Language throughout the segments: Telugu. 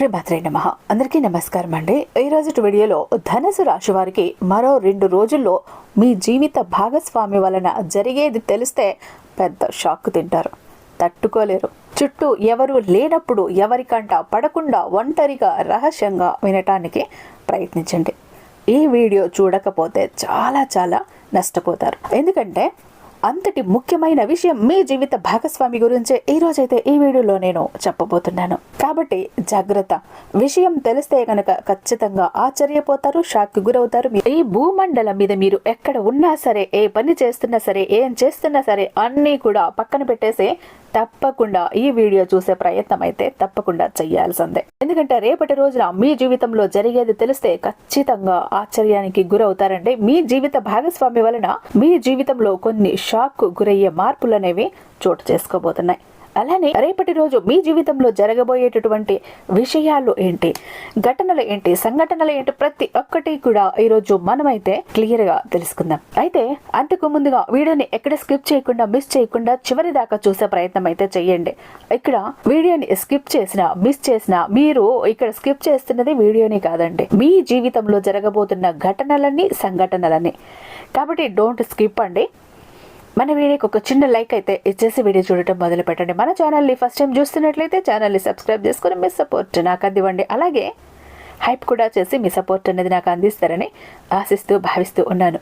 శ్రీభద్రే నమ. అందరికీ నమస్కారం అండి. ఈ రోజు వీడియోలో ధనుసు రాశి వారికి మరో రెండు రోజుల్లో మీ జీవిత భాగస్వామి వలన జరిగేది తెలిస్తే పెద్ద షాక్ తింటారు. తట్టుకోలేరు. చుట్టూ ఎవరు లేనప్పుడు ఎవరికంట పడకుండా ఒంటరిగా రహస్యంగా వినటానికి ప్రయత్నించండి. ఈ వీడియో చూడకపోతే చాలా చాలా నష్టపోతారు. ఎందుకంటే అంతటి ముఖ్యమైన విషయం మీ జీవిత భాగస్వామి గురించే ఈ రోజైతే ఈ వీడియోలో నేను చెప్పబోతున్నాను. కాబట్టి జాగ్రత్త. విషయం తెలిస్తే గనక ఖచ్చితంగా ఆశ్చర్యపోతారు షాక్ గురవుతారు. మీ- ఈ భూమండలం మీద మీరు ఎక్కడ ఉన్నా సరే ఏ పని చేస్తున్నా సరే ఏం చేస్తున్నా సరే అన్నీ కూడా పక్కన పెట్టేసి తప్పకుండా ఈ వీడియో చూసే ప్రయత్నం అయితే తప్పకుండా చెయ్యాల్సిందే. ఎందుకంటే రేపటి రోజున మీ జీవితంలో జరిగేది తెలిస్తే ఖచ్చితంగా ఆశ్చర్యానికి గురవుతారండి. మీ జీవిత భాగస్వామి వలన మీ జీవితంలో కొన్ని షాక్ గురయ్యే మార్పులు అనేవి చోటు చేసుకోబోతున్నాయి. అలానే రేపటి రోజు మీ జీవితంలో జరగబోయేటటువంటి విషయాలు ఏంటి? ఘటనలు ఏంటి? సంఘటనలు ఏంటి? ప్రతి ఒక్కటి కూడా ఈరోజు మనమైతే క్లియర్గా తెలుసుకుందాం. అయితే అంతకు ముందుగా వీడియోని ఎక్కడ స్కిప్ చేయకుండా మిస్ చేయకుండా చివరి దాకా చూసే ప్రయత్నం అయితే చేయండి. ఇక్కడ వీడియోని స్కిప్ చేసిన మిస్ చేసిన మీరు ఇక్కడ స్కిప్ చేస్తున్నది వీడియోని కాదండి. మీ జీవితంలో జరగబోతున్న ఘటనలన్నీ సంఘటనలన్నీ కాబట్టి డోంట్ స్కిప్ అండి. మన వీడియోకి ఒక చిన్న లైక్ అయితే ఇచ్చేసి వీడియో చూడటం మొదలు పెట్టండి. మన ఛానల్ని ఫస్ట్ టైం చూస్తున్నట్లయితే ఛానల్ని సబ్స్క్రైబ్ చేసుకుని మీ సపోర్ట్ నాకు అందివ్వండి. అలాగే హైప్ కూడా చేసి మీ సపోర్ట్ అనేది నాకు అందిస్తారని ఆశిస్తూ భావిస్తూ ఉన్నాను.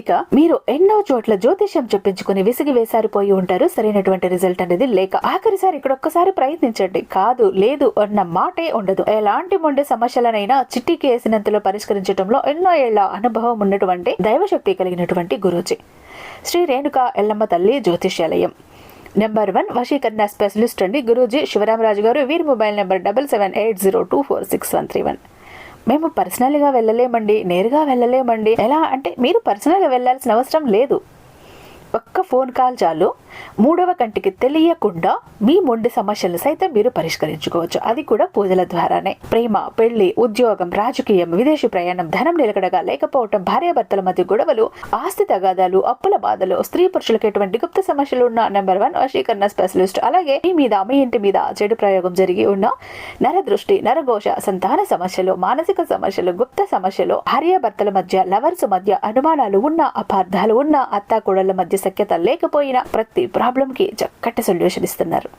ఇక మీరు ఎన్నో చోట్ల జ్యోతిష్యం చెప్పించుకుని విసిగి వేసారిపోయి ఉంటారు. సరైనటువంటి రిజల్ట్ అనేది లేక ఆఖరిసారి ఇక్కడ ఒక్కసారి ప్రయత్నించండి. కాదు లేదు అన్న మాటే ఉండదు. ఎలాంటి మొండి సమస్యలనైనా చిట్టికి వేసినంతలో పరిష్కరించడంలో ఎన్నో ఏళ్ళ అనుభవం ఉన్నటువంటి దైవశక్తి కలిగినటువంటి గురూజీ. శ్రీ రేణుకా ఎల్లమ్మ తల్లి జ్యోతిష్యాలయం. నెంబర్ వన్ వశీకరణ స్పెషలిస్ట్ అండి గురూజీ శివరామరాజు గారు వీరి mobile number double seven eight zero two four six one three one. మేము పర్సనల్గా వెళ్ళలేమండి నేరుగా వెళ్ళలేమండి. ఎలా అంటే మీరు పర్సనల్గా వెళ్ళాల్సిన అవసరం లేదు. ఒక్క ఫోన్ కాల్ చాలు. మూడవ కంటికి తెలియకుండా మీ మొండి సమస్యలు సైతం మీరు పరిష్కరించుకోవచ్చు. అది కూడా పూజల ద్వారానే. ప్రేమ పెళ్ళి ఉద్యోగం రాజకీయం విదేశీ ప్రయాణం ధనం నిలకడగా లేకపోవటం భార్యాభర్తల మధ్య గొడవలు ఆస్తి తగాదాలు అప్పుల బాధలు స్త్రీ పురుషులకు ఎటువంటి గుప్త సమస్యలు ఉన్న నెంబర్ వన్ వశీకరణ స్పెషలిస్ట్ అలాగే మీ మీద మీ ఇంటి మీద చెడు ప్రయోగం జరిగి ఉన్న నరదృష్టి నరఘోష సంతాన సమస్యలు మానసిక సమస్యలు గుప్త సమస్యలు భార్యాభర్తల మధ్య లవర్స్ మధ్య అనుమానాలు ఉన్న అపార్థాలు ఉన్న అత్తాకోడళ్ళ మధ్య శక్యత లేకపోయినా ప్రతి ప్రాబ్లంకి చక్కటి సొల్యూషన్ ఇస్తున్నారు.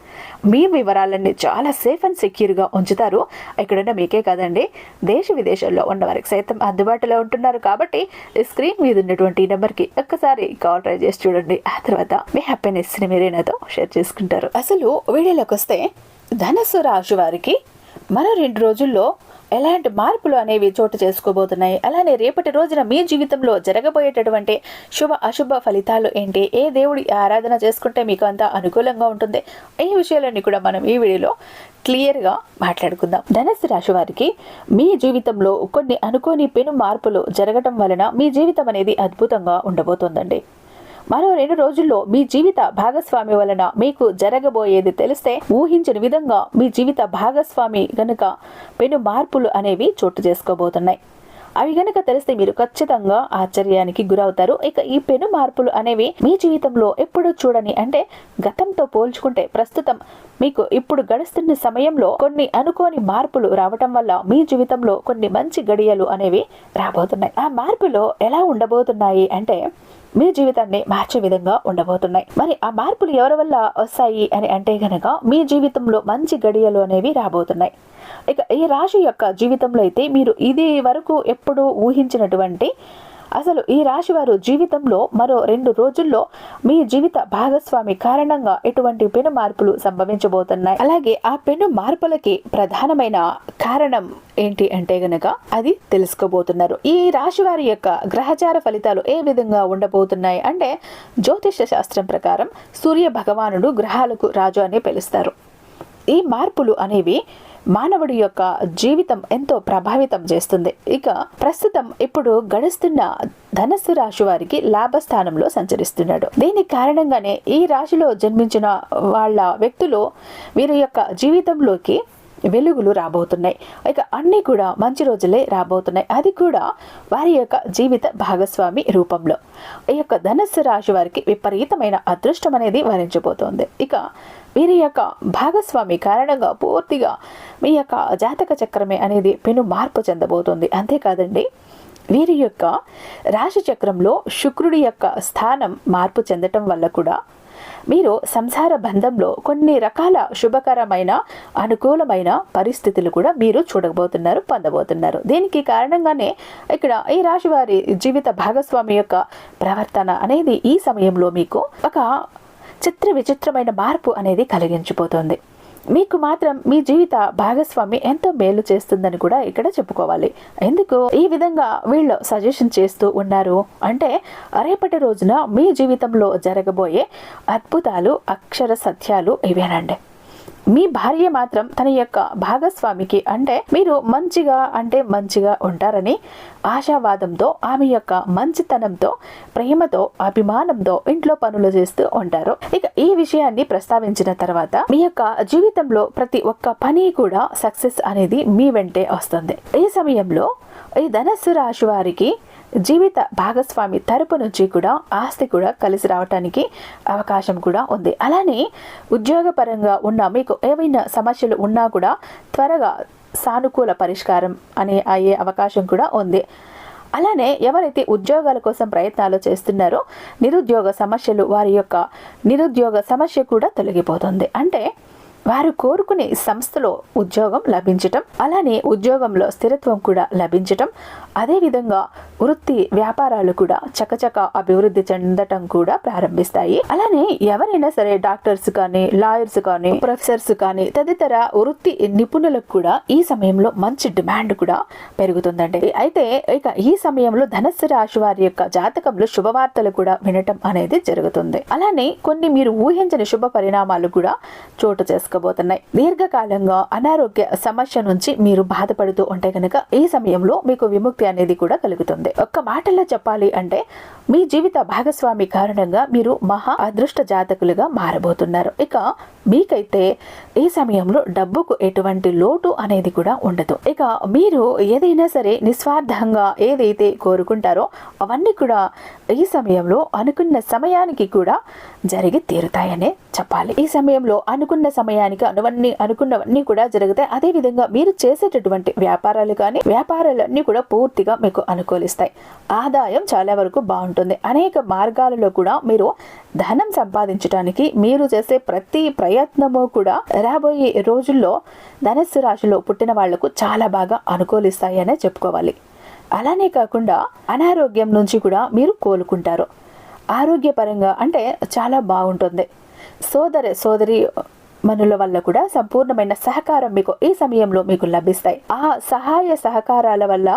మీ వివరాలన్నీ చాలా సేఫ్ అండ్ సెక్యూర్గా ఉంచుతారు. ఎక్కడన్నా మీకే కాదండి దేశ విదేశాల్లో ఉన్న వారికి సైతం అందుబాటులో ఉంటున్నారు కాబట్టి స్క్రీన్ మీద ఉన్నటువంటి నెంబర్కి ఒక్కసారి కాల్ ట్రై చేసి చూడండి. ఆ తర్వాత మీ హ్యాపీనెస్ని మీరే నాతో షేర్ చేసుకుంటారు. అసలు వీడియోలోకి వస్తే ధనస్సు రాశి వారికి మరో రెండు రోజుల్లో ఎలాంటి మార్పులు అనేవి చోటు చేసుకోబోతున్నాయి. అలానే రేపటి రోజున మీ జీవితంలో జరగబోయేటటువంటి శుభ అశుభ ఫలితాలు ఏంటి? ఏ దేవుడి ఆరాధన చేసుకుంటే మీకు అంత అనుకూలంగా ఉంటుంది? ఈ విషయాలన్నీ కూడా మనం ఈ వీడియోలో క్లియర్గా మాట్లాడుకుందాం. ధనస్సు రాశి వారికి మీ జీవితంలో కొన్ని అనుకోని పెను మార్పులు జరగటం వలన మీ జీవితం అనేది అద్భుతంగా ఉండబోతోందండి. మరో రెండు రోజుల్లో మీ జీవిత భాగస్వామి వలన మీకు జరగబోయేది తెలిస్తే ఊహించిన విధంగా మీ జీవిత భాగస్వామి గనుక పెను మార్పులు అనేవి చోటు చేసుకోబోతున్నాయి. అవి గనక తెలిస్తే మీరు ఖచ్చితంగా ఆశ్చర్యానికి గురవుతారు. ఇక ఈ పెను మార్పులు అనేవి మీ జీవితంలో ఎప్పుడు చూడని అంటే గతంతో పోల్చుకుంటే ప్రస్తుతం మీకు ఇప్పుడు గడుస్తున్న సమయంలో కొన్ని అనుకోని మార్పులు రావటం వల్ల మీ జీవితంలో కొన్ని మంచి గడియలు అనేవి రాబోతున్నాయి. ఆ మార్పులు ఎలా ఉండబోతున్నాయి అంటే మీ జీవితాన్ని మార్చే విధంగా ఉండబోతున్నాయి. మరి ఆ మార్పులు ఎవరి వల్ల వస్తాయి అని అంటే గనక మీ జీవితంలో మంచి గడియలు అనేవి రాబోతున్నాయి. ఇక ఈ రాశి యొక్క జీవితంలో అయితే మీరు ఇది వరకు ఎప్పుడు ఊహించినటువంటి అసలు ఈ రాశి వారు జీవితంలో మరో రెండు రోజుల్లో మీ జీవిత భాగస్వామి కారణంగా ఎటువంటి పెను మార్పులు సంభవించబోతున్నాయి? అలాగే ఆ పెను మార్పులకి ప్రధానమైన కారణం ఏంటి అంటే గనక అది తెలుసుకోబోతున్నారు. ఈ రాశి వారి యొక్క గ్రహచార ఫలితాలు ఏ విధంగా ఉండబోతున్నాయి అంటే జ్యోతిష శాస్త్రం ప్రకారం సూర్య భగవానుడు గ్రహాలకు రాజు అని పిలుస్తారు. ఈ మార్పులు అనేవి మానవుడి యొక్క జీవితం ఎంతో ప్రభావితం చేస్తుంది. ఇక ప్రస్తుతం ఇప్పుడు గడుస్తున్న ధనస్సు రాశి వారికి లాభస్థానంలో సంచరిస్తున్నాడు. దీని కారణంగానే ఈ రాశిలో జన్మించిన వాళ్ళ వ్యక్తులు వీరి యొక్క జీవితంలోకి వెలుగులు రాబోతున్నాయి. ఇక అన్నీ కూడా మంచి రోజులే రాబోతున్నాయి. అది కూడా వారి యొక్క జీవిత భాగస్వామి రూపంలో. ఈ యొక్క ధనస్సు రాశి వారికి విపరీతమైన అదృష్టం అనేది వరించబోతోంది. ఇక వీరి యొక్క భాగస్వామి కారణంగా పూర్తిగా మీ యొక్క జాతక చక్రమే అనేది పెను మార్పు చెందబోతుంది. అంతేకాదండి వీరి యొక్క రాశి చక్రంలో శుక్రుడి యొక్క స్థానం మార్పు చెందటం వల్ల కూడా మీరు సంసార బంధంలో కొన్ని రకాల శుభకరమైన అనుకూలమైన పరిస్థితులు కూడా మీరు చూడబోతున్నారు పొందబోతున్నారు. దీనికి కారణంగానే ఇక్కడ ఈ రాశి వారి జీవిత భాగస్వామి యొక్క ప్రవర్తన అనేది ఈ సమయంలో మీకు ఒక చిత్ర విచిత్రమైన మార్పు అనేది కలిగించిపోతుంది. మీకు మాత్రం మీ జీవిత భాగస్వామి ఎంతో మేలు చేస్తుందని కూడా ఇక్కడ చెప్పుకోవాలి. ఎందుకు? ఈ విధంగా వీళ్ళు సజెషన్ చేస్తూ ఉన్నారు. అంటే రేపటి రోజున మీ జీవితంలో జరగబోయే అద్భుతాలు అక్షర సత్యాలు ఇవేనండి. మీ భార్య మాత్రం తన యొక్క భాగస్వామికి అంటే మీరు మంచిగా అంటే మంచిగా ఉంటారని ఆశావాదంతో ఆమె యొక్క మంచితనంతో ప్రేమతో అభిమానంతో ఇంట్లో పనులు చేస్తూ ఉంటారు. ఇక ఈ విషయాన్ని ప్రస్తావించిన తర్వాత మీ యొక్క జీవితంలో ప్రతి ఒక్క పని కూడా సక్సెస్ అనేది మీ వెంటే వస్తుంది. ఈ సమయంలో ఈ ధనస్సు రాశి వారికి జీవిత భాగస్వామి తరపు నుంచి కూడా ఆస్తి కూడా కలిసి రావటానికి అవకాశం కూడా ఉంది. అలానే ఉద్యోగపరంగా ఉన్న మీకు ఏవైనా సమస్యలు ఉన్నా కూడా త్వరగా సానుకూల పరిష్కారం అనే అయ్యే అవకాశం కూడా ఉంది. అలానే ఎవరైతే ఉద్యోగాల కోసం ప్రయత్నాలు చేస్తున్నారో నిరుద్యోగ సమస్యలు వారి యొక్క నిరుద్యోగ సమస్య కూడా తొలగిపోతుంది. అంటే వారు కోరుకునే సంస్థలో ఉద్యోగం లభించటం అలానే ఉద్యోగంలో స్థిరత్వం కూడా లభించటం. అదేవిధంగా వృత్తి వ్యాపారాలు కూడా చకచక అభివృద్ధి చెందటం కూడా ప్రారంభిస్తాయి. అలానే ఎవరైనా సరే డాక్టర్స్ కానీ లాయర్స్ కానీ ప్రొఫెసర్స్ కానీ తదితర వృత్తి నిపుణులకు కూడా ఈ సమయంలో మంచి డిమాండ్ కూడా పెరుగుతుందండి. అయితే ఇక ఈ సమయంలో ధనస్సు రాశి వారి యొక్క జాతకంలో శుభవార్తలు కూడా వినటం అనేది జరుగుతుంది. అలానే కొన్ని మీరు ఊహించని శుభ పరిణామాలు కూడా చోటు చేసుకోబోతున్నాయి దీర్ఘకాలంగా అనారోగ్య సమస్య నుంచి మీరు బాధపడుతూ ఉంటే కనుక ఈ సమయంలో మీకు విముక్తి అనేది కూడా కలుగుతుంది. ఒక్క మాటల్లో చెప్పాలి అంటే మీ జీవిత భాగస్వామి కారణంగా మీరు మహా అదృష్ట జాతకులుగా మారబోతున్నారు. ఇక మీకైతే ఈ సమయంలో డబ్బుకు ఎటువంటి లోటు అనేది కూడా ఉండదు. ఇక మీరు ఏదైనా సరే నిస్వార్థంగా ఏదైతే కోరుకుంటారో అవన్నీ కూడా ఈ సమయంలో అనుకున్న సమయానికి కూడా జరిగి తీరుతాయనే చెప్పాలి. ఈ సమయంలో అనుకున్న సమయానికి అనువన్నీ అనుకున్నవన్నీ కూడా జరుగుతాయి అదే విధంగా మీరు చేసేటటువంటి వ్యాపారాలు కానీ వ్యాపారాలన్నీ కూడా పూర్తిగా మీకు అనుకూలిస్తాయి. ఆదాయం చాలా వరకు బాగుంటుంది. అనేక మార్గాలలో కూడా మీరు ధనం సంపాదించడానికి మీరు చేసే ప్రతి ప్రయత్నము కూడా రాబోయే రోజుల్లో ధనస్సు రాశిలో పుట్టిన వాళ్ళకు చాలా బాగా అనుకూలిస్తాయి అనే చెప్పుకోవాలి. అలానే కాకుండా అనారోగ్యం నుంచి కూడా మీరు కోలుకుంటారు. ఆరోగ్యపరంగా అంటే చాలా బాగుంటుంది. సోదర సోదరి మనుల వల్ల కూడా సంపూర్ణమైన సహకారం మీకు ఈ సమయంలో మీకు లభిస్తాయి. ఆ సహాయ సహకారాల వల్ల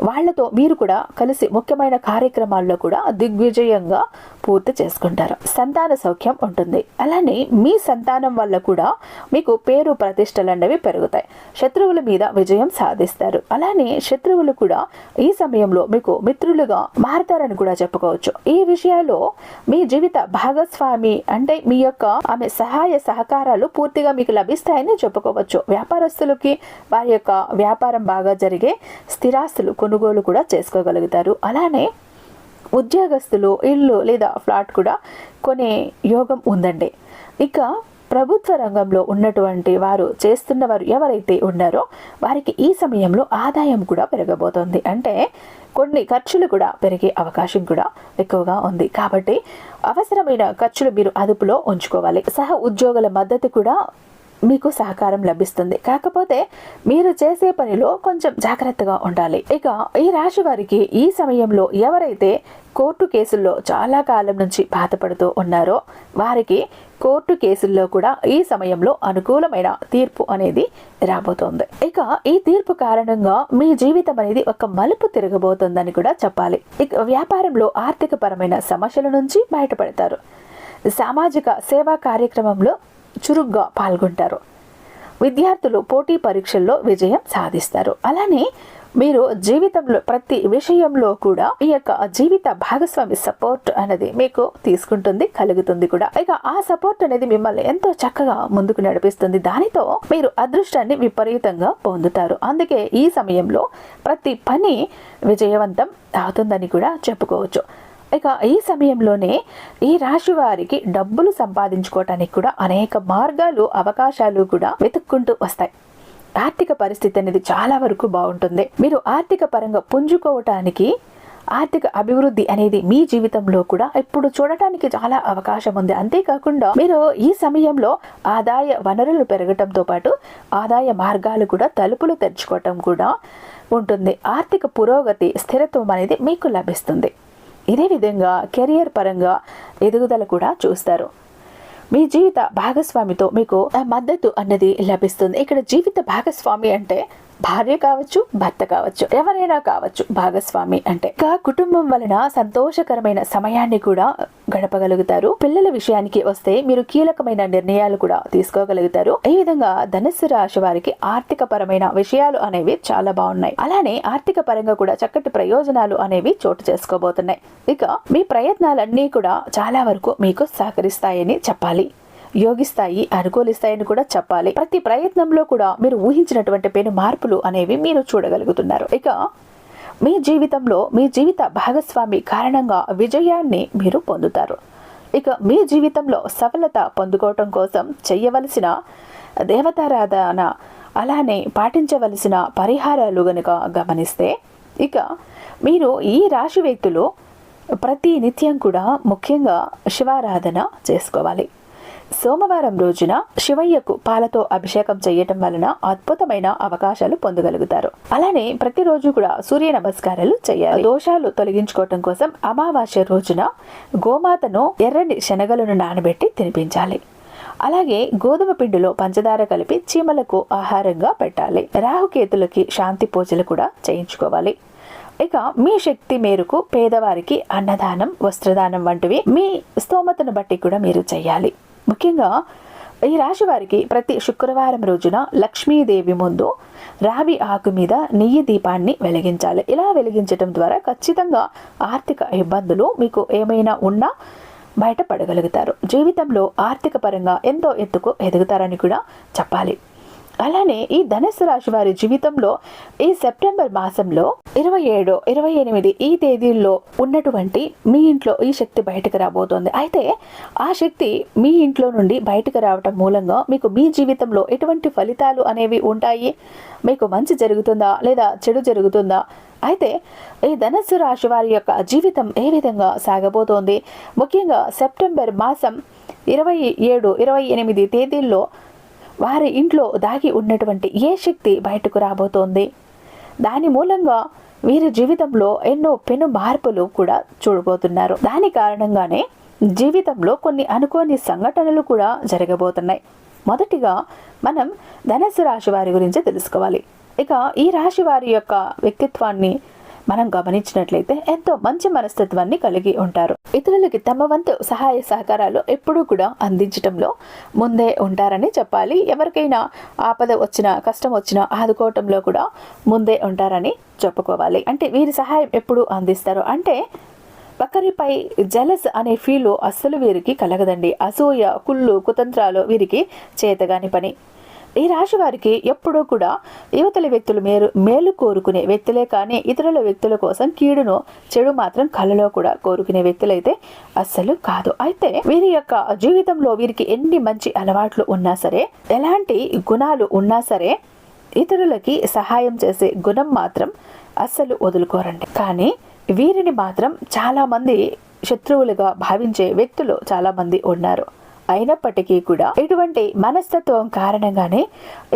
వాళ్ళతో మీరు కూడా కలిసి ముఖ్యమైన కార్యక్రమాల్లో కూడా దిగ్విజయంగా పూర్తి చేసుకుంటారు. సంతాన సౌఖ్యం ఉంటుంది. అలానే మీ సంతానం వల్ల కూడా మీకు పేరు ప్రతిష్టలు అనేవి పెరుగుతాయి. శత్రువుల మీద విజయం సాధిస్తారు. అలానే శత్రువులు కూడా ఈ సమయంలో మీకు మిత్రులుగా మారతారని కూడా చెప్పుకోవచ్చు. ఈ విషయాల్లో మీ జీవిత భాగస్వామి అంటే మీ యొక్క ఆమె సహాయ సహకారాలు పూర్తిగా మీకు లభిస్తాయని చెప్పుకోవచ్చు. వ్యాపారస్తులకి వారి యొక్క వ్యాపారం బాగా జరిగే స్థిరాస్తులు కొనుగోలు కూడా చేసుకోగలుగుతారు. అలానే ఉద్యోగస్తులు ఇల్లు లేదా ఫ్లాట్ కూడా కొనే యోగం ఉందండి. ఇక ప్రభుత్వ రంగంలో ఉన్నటువంటి వారు చేస్తున్న వారు ఎవరైతే ఉన్నారో వారికి ఈ సమయంలో ఆదాయం కూడా పెరగబోతోంది. అంటే కొన్ని ఖర్చులు కూడా పెరిగే అవకాశం కూడా ఎక్కువగా ఉంది. కాబట్టి అవసరమైన ఖర్చులు మీరు అదుపులో ఉంచుకోవాలి. సహ ఉద్యోగుల మద్దతు కూడా మీకు సహకారం లభిస్తుంది. కాకపోతే మీరు చేసే పనిలో కొంచెం జాగ్రత్తగా ఉండాలి. ఇక ఈ రాశి వారికి ఈ సమయంలో ఎవరైతే కోర్టు కేసుల్లో చాలా కాలం నుంచి బాధపడుతూ ఉన్నారో వారికి కోర్టు కేసుల్లో కూడా ఈ సమయంలో అనుకూలమైన తీర్పు అనేది రాబోతోంది. ఇక ఈ తీర్పు కారణంగా మీ జీవితం అనేది ఒక మలుపు తిరగబోతుందని కూడా చెప్పాలి. ఇక వ్యాపారంలో ఆర్థిక పరమైన సమస్యల నుంచి బయటపడతారు. సామాజిక సేవా కార్యక్రమంలో చురుగ్గా పాల్గొంటారు. విద్యార్థులు పోటీ పరీక్షల్లో విజయం సాధిస్తారు. అలానే మీరు జీవితంలో ప్రతి విషయంలో కూడా ఈ యొక్క జీవిత భాగస్వామి సపోర్ట్ అనేది మీకు తీసుకుంటుంది కలుగుతుంది కూడా. ఇక ఆ సపోర్ట్ అనేది మిమ్మల్ని ఎంతో చక్కగా ముందుకు నడిపిస్తుంది. దానితో మీరు అదృష్టాన్ని విపరీతంగా పొందుతారు. అందుకే ఈ సమయంలో ప్రతి పని విజయవంతం అవుతుందని కూడా చెప్పుకోవచ్చు. ఇక ఈ సమయంలోనే ఈ రాశి వారికి డబ్బులు సంపాదించుకోవటానికి కూడా అనేక మార్గాలు అవకాశాలు కూడా వెతుక్కుంటూ వస్తాయి. ఆర్థిక పరిస్థితి అనేది చాలా వరకు బాగుంటుంది. మీరు ఆర్థిక పరంగా పుంజుకోవటానికి ఆర్థిక అభివృద్ధి అనేది మీ జీవితంలో కూడా ఇప్పుడు చూడటానికి చాలా అవకాశం ఉంది. అంతేకాకుండా మీరు ఈ సమయంలో ఆదాయ వనరులు పెరగటంతో పాటు ఆదాయ మార్గాలు కూడా తలుపులు తెరుచుకోవటం కూడా ఉంటుంది. ఆర్థిక పురోగతి స్థిరత్వం అనేది మీకు లభిస్తుంది. ఇదే విధంగా కెరియర్ పరంగా ఎదుగుదల కూడా చూస్తారు. మీ జీవిత భాగస్వామితో మీకు ఆ మద్దతు అన్నది లభిస్తుంది. ఇక్కడ జీవిత భాగస్వామి అంటే భార్య కావచ్చు భర్త కావచ్చు ఎవరైనా కావచ్చు భాగస్వామి అంటే ఇంకా కుటుంబం వలన సంతోషకరమైన సమయాన్ని కూడా గడపగలుగుతారు. పిల్లల విషయానికి వస్తే మీరు కీలకమైన నిర్ణయాలు కూడా తీసుకోగలుగుతారు. ఈ విధంగా ధనుస్సు రాశి వారికి ఆర్థిక పరమైన విషయాలు అనేవి చాలా బాగున్నాయి. అలానే ఆర్థిక పరంగా కూడా చక్కటి ప్రయోజనాలు అనేవి చోటు చేసుకోబోతున్నాయి. ఇక మీ ప్రయత్నాలన్నీ కూడా చాలా వరకు మీకు సహకరిస్తాయని చెప్పాలి. యోగిస్తాయి అనుకూలిస్తాయని కూడా చెప్పాలి. ప్రతి ప్రయత్నంలో కూడా మీరు ఊహించినటువంటి పెను మార్పులు అనేవి మీరు చూడగలుగుతున్నారు. ఇక మీ జీవితంలో మీ జీవిత భాగస్వామి కారణంగా విజయాన్ని మీరు పొందుతారు. ఇక మీ జీవితంలో సఫలత పొందుకోవటం కోసం చెయ్యవలసిన దేవతారాధన అలానే పాటించవలసిన పరిహారాలు గనుక గమనిస్తే ఇక మీరు ఈ రాశి వ్యక్తులు ప్రతి నిత్యం కూడా ముఖ్యంగా శివారాధన చేసుకోవాలి. సోమవారం రోజున శివయ్యకు పాలతో అభిషేకం చేయటం వలన అద్భుతమైన అవకాశాలు పొందగలుగుతారు. అలానే ప్రతిరోజు కూడా సూర్య నమస్కారాలు చేయాలి. దోషాలు తొలగించుకోవటం కోసం అమావాస్య రోజున గోమాతను ఎర్రని శనగలను నానబెట్టి తినిపించాలి. అలాగే గోధుమ పిండిలో పంచదార కలిపి చీమలకు ఆహారంగా పెట్టాలి. రాహుకేతులకి శాంతి పూజలు కూడా చేయించుకోవాలి. ఇక మీ శక్తి మేరకు పేదవారికి అన్నదానం వస్త్రదానం వంటివి మీ స్తోమతను బట్టి కూడా మీరు చేయాలి. ముఖ్యంగా ఈ రాశి వారికి ప్రతి శుక్రవారం రోజున లక్ష్మీదేవి ముందు రావి ఆకు మీద నెయ్యి దీపాన్ని వెలిగించాలి. ఇలా వెలిగించడం ద్వారా ఖచ్చితంగా ఆర్థిక ఇబ్బందులు మీకు ఏమైనా ఉన్నా బయటపడగలుగుతారు. జీవితంలో ఆర్థిక పరంగా ఎంతో ఎత్తుకు ఎదుగుతారని కూడా చెప్పాలి. అలానే ఈ ధనస్సు రాశి వారి జీవితంలో ఈ సెప్టెంబర్ మాసంలో ఇరవై ఏడు ఇరవై ఎనిమిది ఈ తేదీల్లో ఉన్నటువంటి మీ ఇంట్లో ఈ శక్తి బయటకు రాబోతోంది. అయితే ఆ శక్తి మీ ఇంట్లో నుండి బయటకు రావటం మూలంగా మీకు మీ జీవితంలో ఎటువంటి ఫలితాలు అనేవి ఉంటాయి? మీకు మంచి జరుగుతుందా? లేదా చెడు జరుగుతుందా? అయితే ఈ ధనస్సు రాశి వారి యొక్క జీవితం ఏ విధంగా సాగబోతోంది? ముఖ్యంగా సెప్టెంబర్ మాసం ఇరవై ఏడు ఇరవై ఎనిమిది తేదీల్లో వారి ఇంట్లో దాగి ఉన్నటువంటి ఏ శక్తి బయటకు రాబోతోంది? దాని మూలంగా వీరి జీవితంలో ఎన్నో పెను మార్పులు కూడా చూడబోతున్నారు. దాని కారణంగానే జీవితంలో కొన్ని అనుకోని సంఘటనలు కూడా జరగబోతున్నాయి. మొదటిగా మనం ధనస్సు రాశి వారి గురించి తెలుసుకోవాలి. ఇక ఈ రాశి వారి యొక్క వ్యక్తిత్వాన్ని మనం గమనించినట్లయితే ఎంతో మంచి మనస్తత్వాన్ని కలిగి ఉంటారు. ఇతరులకి తమ వంతు సహాయ సహకారాలు ఎప్పుడూ కూడా అందించటంలో ముందే ఉంటారని చెప్పాలి. ఎవరికైనా ఆపద వచ్చినా కష్టం వచ్చినా ఆదుకోవటంలో కూడా ముందే ఉంటారని చెప్పుకోవాలి. అంటే వీరి సహాయం ఎప్పుడు అందిస్తారు. అంటే ఒకరిపై జలస్ అనే ఫీలు అస్సలు వీరికి కలగదండి. అసూయ కుళ్ళు కుతంత్రాలు వీరికి చేతగాని పని. ఈ రాశి వారికి ఎప్పుడూ కూడా యువతల వ్యక్తులు మేలు మేలు కోరుకునే వ్యక్తులే కానీ ఇతరుల వ్యక్తుల కోసం కీడును చెడు మాత్రం కళ్ళలో కూడా కోరుకునే వ్యక్తులైతే అస్సలు కాదు. అయితే వీరి యొక్క జీవితంలో వీరికి ఎన్ని మంచి అలవాట్లు ఉన్నా సరే ఎలాంటి గుణాలు ఉన్నా సరే ఇతరులకి సహాయం చేసే గుణం మాత్రం అస్సలు వదులుకోరండి. కానీ వీరిని మాత్రం చాలామంది శత్రువులుగా భావించే వ్యక్తులు చాలామంది ఉన్నారు. అయినప్పటికీ కూడా ఇటువంటి మనస్తత్వం కారణంగానే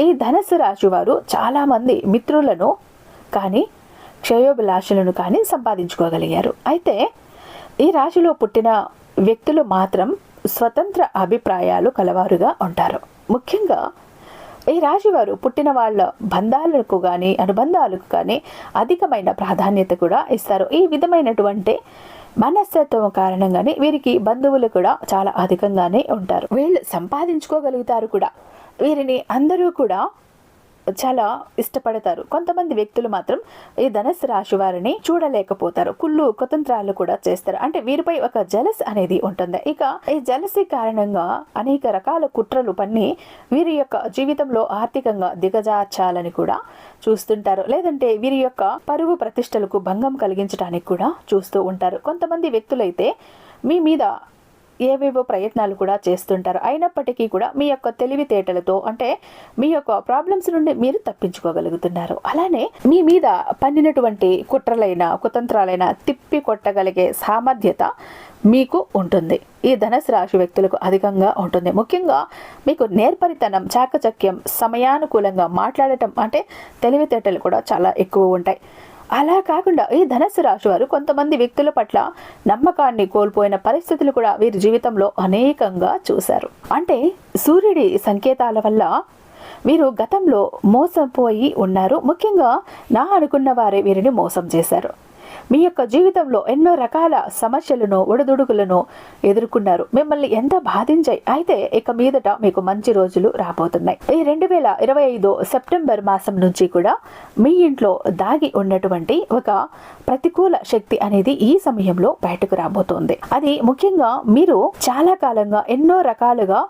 ఈ ధనస్సు రాశి వారు చాలామంది మిత్రులను కానీ క్షయోభిలాషులను కానీ సంపాదించుకోగలిగారు. అయితే ఈ రాశిలో పుట్టిన వ్యక్తులు మాత్రం స్వతంత్ర అభిప్రాయాలు కలవారుగా ఉంటారు. ముఖ్యంగా ఈ రాశి వారు పుట్టిన వాళ్ళ బంధాలకు కానీ అనుబంధాలకు కానీ అధికమైన ప్రాధాన్యత కూడా ఇస్తారు. ఈ విధమైనటువంటి మనస్తత్వం కారణంగానే వీరికి బంధువులు కూడా చాలా అధికంగానే ఉంటారు. వీళ్ళు సంపాదించుకోగలుగుతారు కూడా. వీరిని అందరూ కూడా చాలా ఇష్టపడతారు. కొంతమంది వ్యక్తులు మాత్రం ఈ ధనస్సు రాశి వారిని చూడలేకపోతారు. కుళ్ళు కుతంత్రాలు కూడా చేస్తారు. అంటే వీరిపై ఒక జలస్ అనేది ఉంటుంది. ఇక ఈ జలసీ కారణంగా అనేక రకాల కుట్రలు పన్ని వీరి యొక్క జీవితంలో ఆర్థికంగా దిగజార్చాలని కూడా చూస్తుంటారు. లేదంటే వీరి యొక్క పరువు ప్రతిష్టలకు భంగం కలిగించడానికి కూడా చూస్తూ ఉంటారు. కొంతమంది వ్యక్తులైతే మీ మీద ఏవేవో ప్రయత్నాలు కూడా చేస్తుంటారు. అయినప్పటికీ కూడా మీ యొక్క తెలివితేటలతో అంటే మీ యొక్క ప్రాబ్లమ్స్ నుండి మీరు తప్పించుకోగలుగుతున్నారు. అలానే మీ మీద పన్నినటువంటి కుట్రలైన కుతంత్రాలైన తిప్పి కొట్టగలిగే సామర్థ్యత మీకు ఉంటుంది. ఈ ధనసు రాశి వ్యక్తులకు అధికంగా ఉంటుంది. ముఖ్యంగా మీకు నేర్పరితనం చాకచక్యం సమయానుకూలంగా మాట్లాడటం అంటే తెలివితేటలు కూడా చాలా ఎక్కువ ఉంటాయి. అలా కాకుండా ఈ ధనస్సు రాశి వారు కొంతమంది వ్యక్తుల పట్ల నమ్మకాన్ని కోల్పోయిన పరిస్థితులు కూడా వీరి జీవితంలో అనేకంగా చూశారు. అంటే సూర్యుడి సంకేతాల వల్ల వీరు గతంలో మోసపోయి ఉన్నారు. ముఖ్యంగా నా అనుకున్న వారే వీరిని మోసం చేశారు. మీ యొక్క జీవితంలో ఎన్నో రకాల సమస్యలను ఒడిదుడుకులను ఎదుర్కొన్నారు. మిమ్మల్ని ఎంత బాధించాయి? అయితే ఇక మీదట మీకు మంచి రోజులు రాబోతున్నాయి. ఈ రెండు వేల ఇరవై ఐదు సెప్టెంబర్ మాసం నుంచి కూడా మీ ఇంట్లో దాగి ఉన్నటువంటి ఒక ప్రతికూల శక్తి అనేది ఈ సమయంలో బయటకు రాబోతోంది. అది ముఖ్యంగా మీరు చాలా కాలంగా ఎన్నో రకాలుగా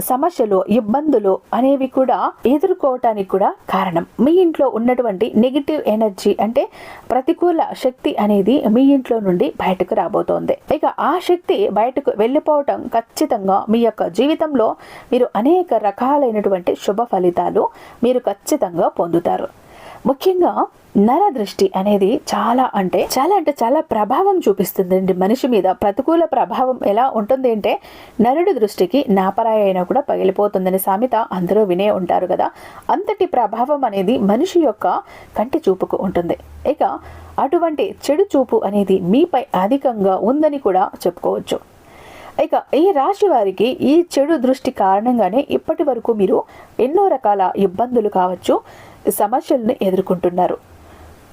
సమస్యలు ఇబ్బందులు అనేవి కూడా ఎదుర్కోవటానికి కూడా కారణం. మీ ఇంట్లో ఉన్నటువంటి నెగిటివ్ ఎనర్జీ అంటే ప్రతికూల శక్తి అనేది మీ ఇంట్లో నుండి బయటకు రాబోతోంది. ఇక ఆ శక్తి బయటకు వెళ్ళిపోవటం ఖచ్చితంగా మీ యొక్క జీవితంలో మీరు అనేక రకాలైనటువంటి శుభ ఫలితాలు మీరు ఖచ్చితంగా పొందుతారు. ముఖ్యంగా నర దృష్టి అనేది చాలా అంటే చాలా అంటే చాలా ప్రభావం చూపిస్తుందండి మనిషి మీద. ప్రతికూల ప్రభావం ఎలా ఉంటుంది అంటే నరుడి దృష్టికి నాపరాయ అయినా కూడా పగిలిపోతుందని సామెత అందరూ వినే ఉంటారు కదా. అంతటి ప్రభావం అనేది మనిషి యొక్క కంటి చూపుకు ఉంటుంది. ఇక అటువంటి చెడు చూపు అనేది మీపై అధికంగా ఉందని కూడా చెప్పుకోవచ్చు. ఇక ఈ రాశి వారికి ఈ చెడు దృష్టి కారణంగానే ఇప్పటి వరకు మీరు ఎన్నో రకాల ఇబ్బందులు కావచ్చు సమస్యలను ఎదుర్కొంటున్నారు.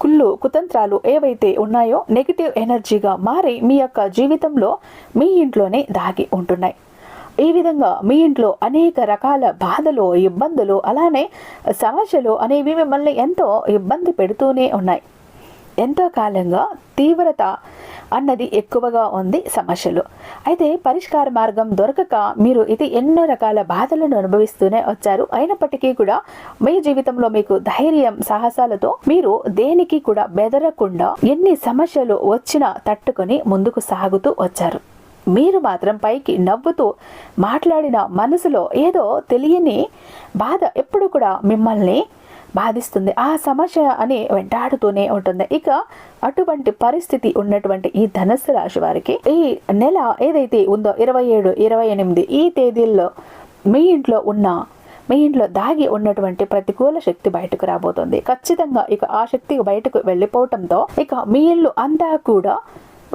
కుళ్ళు కుతంత్రాలు ఏవైతే ఉన్నాయో నెగిటివ్ ఎనర్జీగా మారి మీ యొక్క జీవితంలో మీ ఇంట్లోనే దాగి ఉంటున్నాయి. ఈ విధంగా మీ ఇంట్లో అనేక రకాల బాధలు ఇబ్బందులు అలానే సమస్యలు అనేవి మిమ్మల్ని ఎంతో ఇబ్బంది పెడుతూనే ఉన్నాయి. ఎంతో కాలంగా తీవ్రత అన్నది ఎక్కువగా ఉంది సమస్యలు. అయితే పరిష్కార మార్గం దొరకక మీరు ఇది ఎన్నో రకాల బాధలను అనుభవిస్తూనే వచ్చారు. అయినప్పటికీ కూడా మీ జీవితంలో మీకు ధైర్యం సాహసాలతో మీరు దేనికి కూడా బెదరకుండా ఎన్ని సమస్యలు వచ్చినా తట్టుకొని ముందుకు సాగుతూ వచ్చారు. మీరు మాత్రం పైకి నవ్వుతూ మాట్లాడిన మనసులో ఏదో తెలియని బాధ ఎప్పుడు కూడా మిమ్మల్ని బాధిస్తుంది. ఆ సమస్య అని వెంటాడుతూనే ఉంటుంది. ఇక అటువంటి పరిస్థితి ఉన్నటువంటి ఈ ధనస్సు రాశి వారికి ఈ నెల ఏదైతే ఉందో ఇరవై ఏడు ఇరవై ఎనిమిది ఈ తేదీల్లో మీ ఇంట్లో ఉన్న మీ ఇంట్లో దాగి ఉన్నటువంటి ప్రతికూల శక్తి బయటకు రాబోతుంది. ఖచ్చితంగా ఇక ఆ శక్తి బయటకు వెళ్ళిపోవటంతో ఇక మీ ఇల్లు అంతా కూడా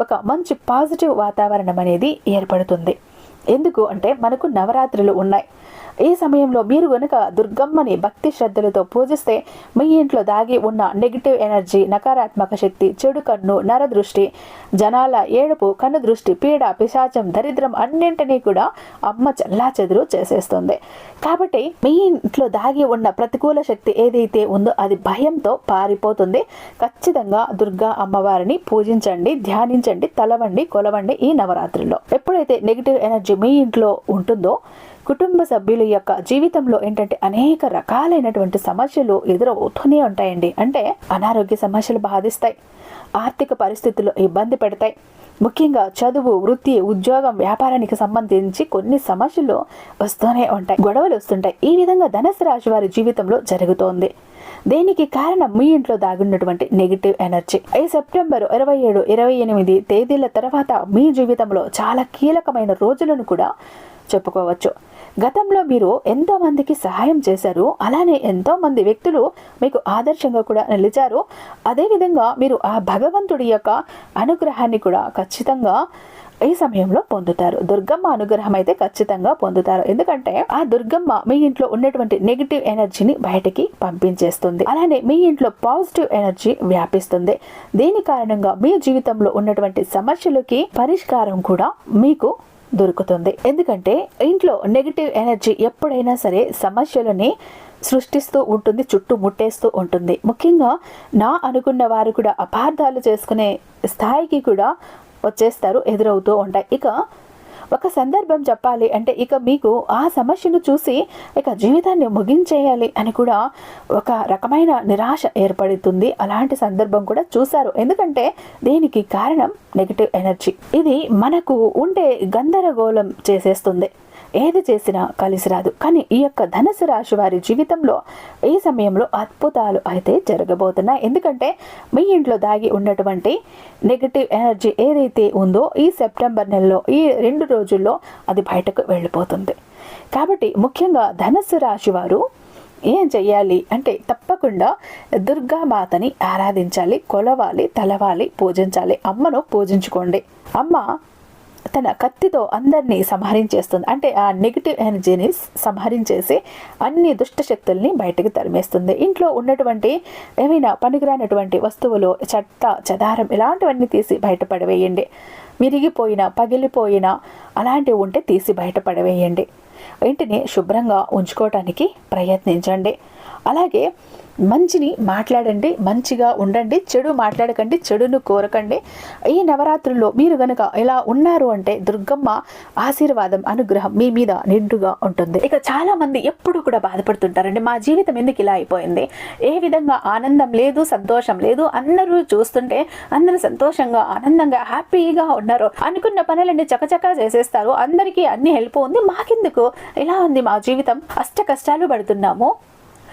ఒక మంచి పాజిటివ్ వాతావరణం అనేది ఏర్పడుతుంది. ఎందుకు అంటే మనకు నవరాత్రులు ఉన్నాయి. ఈ సమయంలో మీరు గనుక దుర్గమ్మని భక్తి శ్రద్ధలతో పూజిస్తే మీ ఇంట్లో దాగి ఉన్న నెగిటివ్ ఎనర్జీ నకారాత్మక శక్తి చెడు కన్ను నరదృష్టి జనాల ఏడుపు కన్ను దృష్టి పీడ పిశాచం దరిద్రం అన్నింటినీ కూడా అమ్మ చల్లా చెదురు చేసేస్తుంది. కాబట్టి మీ ఇంట్లో దాగి ఉన్న ప్రతికూల శక్తి ఏదైతే ఉందో అది భయంతో పారిపోతుంది. ఖచ్చితంగా దుర్గా అమ్మవారిని పూజించండి ధ్యానించండి తలవండి కొలవండి ఈ నవరాత్రుల్లో. ఎప్పుడైతే నెగిటివ్ ఎనర్జీ మీ ఇంట్లో ఉంటుందో కుటుంబ సభ్యుల యొక్క జీవితంలో ఏంటంటే అనేక రకాలైనటువంటి సమస్యలు ఎదురవుతూనే ఉంటాయండి. అంటే అనారోగ్య సమస్యలు బాధిస్తాయి. ఆర్థిక పరిస్థితులు ఇబ్బంది పెడతాయి. ముఖ్యంగా చదువు వృత్తి ఉద్యోగం వ్యాపారానికి సంబంధించి కొన్ని సమస్యలు వస్తూనే ఉంటాయి. గొడవలు వస్తుంటాయి. ఈ విధంగా ధనస్సు రాశి వారి జీవితంలో జరుగుతోంది. దేనికి కారణం? మీ ఇంట్లో దాగున్నటువంటి నెగిటివ్ ఎనర్జీ ఈ సెప్టెంబర్ ఇరవై ఏడు ఇరవై ఎనిమిది తేదీల తర్వాత మీ జీవితంలో చాలా కీలకమైన రోజులను కూడా చెప్పుకోవచ్చు. గతంలో మీరు ఎంతోమందికి సహాయం చేశారు. అలానే ఎంతోమంది వ్యక్తులు మీకు ఆదర్శంగా కూడా నిలిచారు. అదేవిధంగా మీరు ఆ భగవంతుడి యొక్క అనుగ్రహాన్ని కూడా ఖచ్చితంగా ఈ సమయంలో పొందుతారు. దుర్గమ్మ అనుగ్రహం అయితే ఖచ్చితంగా పొందుతారు. ఎందుకంటే ఆ దుర్గమ్మ మీ ఇంట్లో ఉన్నటువంటి నెగిటివ్ ఎనర్జీని బయటికి పంపించేస్తుంది. అలానే మీ ఇంట్లో పాజిటివ్ ఎనర్జీ వ్యాపిస్తుంది. దీని కారణంగా మీ జీవితంలో ఉన్నటువంటి సమస్యలకి పరిష్కారం కూడా మీకు దొరుకుతుంది. ఎందుకంటే ఇంట్లో నెగిటివ్ ఎనర్జీ ఎప్పుడైనా సరే సమస్యలని సృష్టిస్తూ ఉంటుంది చుట్టూ ముట్టేస్తూ ఉంటుంది. ముఖ్యంగా నా అనుకున్న వారు కూడా అపార్థాలు చేసుకునే స్థాయికి కూడా వచ్చేస్తారు ఎదురవుతూ ఉంటాయి. ఇక ఒక సందర్భం చెప్పాలి అంటే ఇక మీకు ఆ సమస్యను చూసి ఇక జీవితాన్ని ముగించేయాలి అని కూడా ఒక రకమైన నిరాశ ఏర్పడుతుంది. అలాంటి సందర్భం కూడా చూశారు. ఎందుకంటే దీనికి కారణం నెగిటివ్ ఎనర్జీ ఇది మనకు ఉండే గందరగోళం చేసేస్తుంది. ఏది చేసినా కలిసి రాదు. కానీ ఈ యొక్క ధనుసు రాశి వారి జీవితంలో ఈ సమయంలో అద్భుతాలు అయితే జరగబోతున్నాయి? ఎందుకంటే మీ ఇంట్లో దాగి ఉన్నటువంటి నెగటివ్ ఎనర్జీ ఏదైతే ఉందో ఈ సెప్టెంబర్ నెలలో ఈ రెండు రోజుల్లో అది బయటకు వెళ్ళిపోతుంది. కాబట్టి ముఖ్యంగా ధనుసు రాశి వారు ఏం చెయ్యాలి అంటే తప్పకుండా దుర్గామాతని ఆరాధించాలి కొలవాలి తలవాలి పూజించాలి. అమ్మను పూజించుకోండి. అమ్మ తన కత్తితో అందరినీ సంహరించేస్తుంది. అంటే ఆ నెగిటివ్ ఎనర్జీని సంహరించేసి అన్ని దుష్ట శక్తుల్ని బయటకు తరిమేస్తుంది. ఇంట్లో ఉన్నటువంటి ఏమైనా పనికిరానటువంటి వస్తువులు చెత్త చెదారం ఇలాంటివన్నీ తీసి బయటపడవేయండి. విరిగిపోయిన పగిలిపోయిన అలాంటివి ఉంటే తీసి బయటపడవేయండి. ఇంటిని శుభ్రంగా ఉంచుకోవటానికి ప్రయత్నించండి. అలాగే మంచిని మాట్లాడండి మంచిగా ఉండండి చెడు మాట్లాడకండి చెడును కోరకండి. ఈ నవరాత్రుల్లో మీరు గనక ఇలా ఉన్నారు అంటే దుర్గమ్మ ఆశీర్వాదం అనుగ్రహం మీ మీద నిండుగా ఉంటుంది. ఇక చాలా మంది ఎప్పుడు కూడా బాధపడుతుంటారండి మా జీవితం ఎందుకు ఇలా అయిపోయింది? ఏ విధంగా ఆనందం లేదు సంతోషం లేదు అందరూ చూస్తుంటే అందరూ సంతోషంగా ఆనందంగా హ్యాపీగా ఉన్నారు అనుకున్న పనులన్నీ చకచకా చేసేస్తారు. అందరికీ అన్ని హెల్ప్ ఉంది మాకెందుకు? ఇలా ఉంది మా జీవితం? అష్ట కష్టాలు పడుతున్నాము.